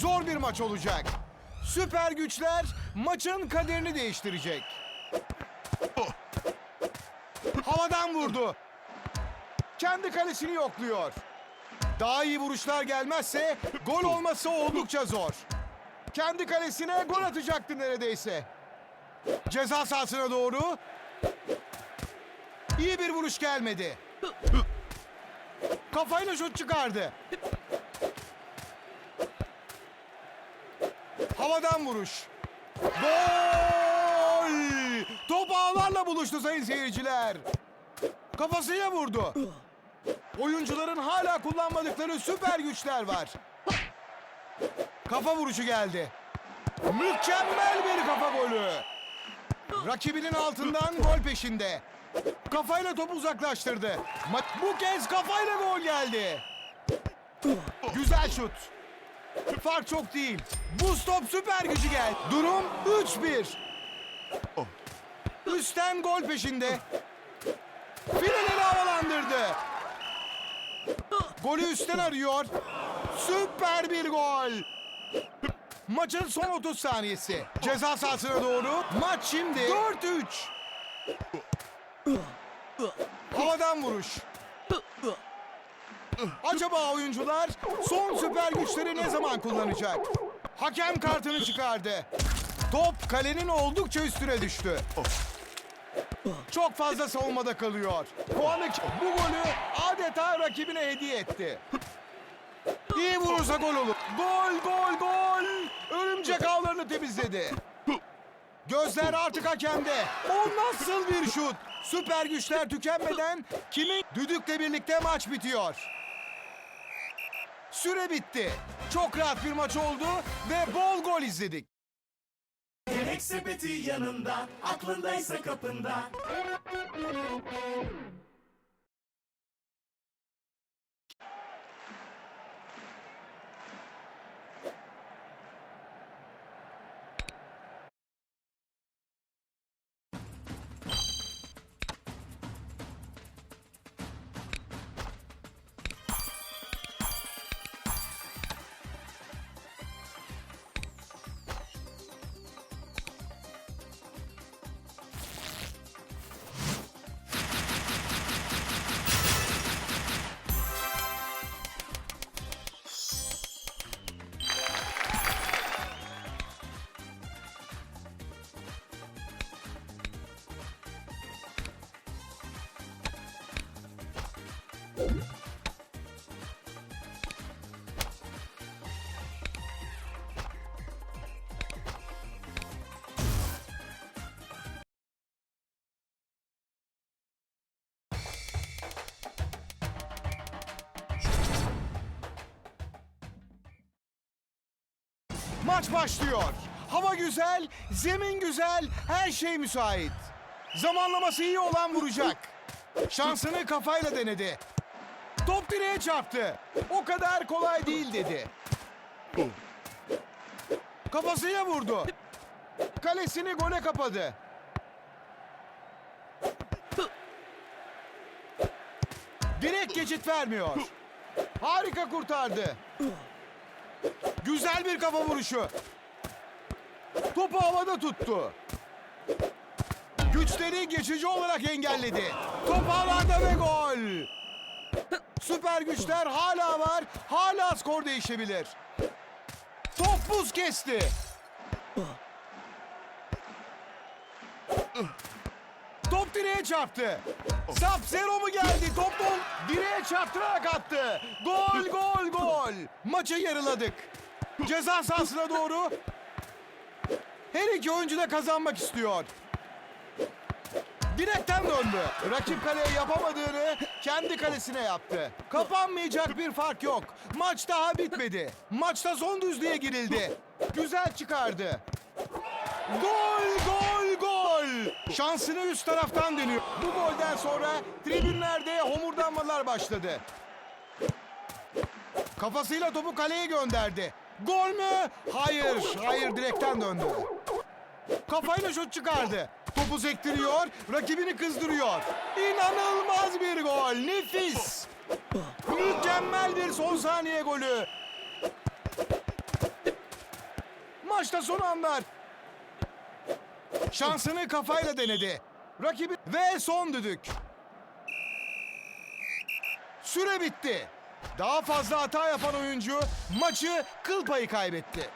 Zor bir maç olacak. Süper güçler maçın kaderini değiştirecek. Havadan vurdu. Kendi kalesini yokluyor. Daha iyi vuruşlar gelmezse gol olması oldukça zor. Kendi kalesine gol atacaktı neredeyse. Ceza sahasına doğru. İyi bir vuruş gelmedi. Kafayla şut çıkardı. Havadan vuruş. Gol! Top ağlarla buluştu sayın seyirciler. Kafasıyla vurdu. Oyuncuların hala kullanmadıkları süper güçler var. Kafa vuruşu geldi. Mükemmel bir kafa golü. Rakibinin altından gol peşinde. Kafayla topu uzaklaştırdı. Bu kez kafayla gol geldi. Güzel şut. Fark çok değil. Bu stop süper gücü geldi. Durum 3-1. Üstten gol peşinde. Fileleri havalandırdı. Golü üstten arıyor. Süper bir gol. Maçın son 30 saniyesi. Ceza sahasına doğru. Maç şimdi 4-3. Havadan vuruş. Acaba oyuncular son süper güçleri ne zaman kullanacak? Hakem kartını çıkardı. Top kalenin oldukça üstüne düştü. Çok fazla savunmada kalıyor. Puanı bu golü adeta rakibine hediye etti. İyi vurursa gol olur. Gol, gol, gol. Örümcek ağlarını temizledi. Gözler artık hakemde. O nasıl bir şut? Süper güçler tükenmeden kimin düdükle birlikte maç bitiyor. Süre bitti. Çok rahat bir maç oldu ve bol gol izledik. Yemek sepeti yanında, aklındaysa kapında. Maç başlıyor. Hava güzel, zemin güzel, her şey müsait. Zamanlaması iyi olan vuracak. Şansını kafayla denedi. Top direğe çarptı. O kadar kolay değil dedi. Kafasıyla vurdu. Kalesini gole kapadı. Direkt geçit vermiyor. Harika kurtardı. Güzel bir kafa vuruşu. Topu havada tuttu. Güçleri geçici olarak engelledi. Top havada ve gol. Süper güçler hala var. Hala skor değişebilir. Top buz kesti. Top direğe çarptı. Sap zero mu geldi? Top dol direğe çarptırarak attı. Gol gol gol. Maçı yarıladık. Ceza sahasına doğru. Her iki oyuncu da kazanmak istiyor. Direkten döndü. Rakip kaleye yapamadığını kendi kalesine yaptı. Kapanmayacak bir fark yok. Maç daha bitmedi. Maçta son düzlüğe girildi. Güzel çıkardı. Gol, gol, gol! Şansını üst taraftan dönüyor. Bu golden sonra tribünlerde homurdanmalar başladı. Kafasıyla topu kaleye gönderdi. Gol mü? Hayır, hayır direkten döndü. Kafayla şut çıkardı. Topu sektiriyor, rakibini kızdırıyor. İnanılmaz bir gol, nefis. Mükemmel bir son saniye golü. Maçta son anlar. Şansını kafayla denedi. Rakibi ve son düdük. Süre bitti. Daha fazla hata yapan oyuncu maçı kıl payı kaybetti.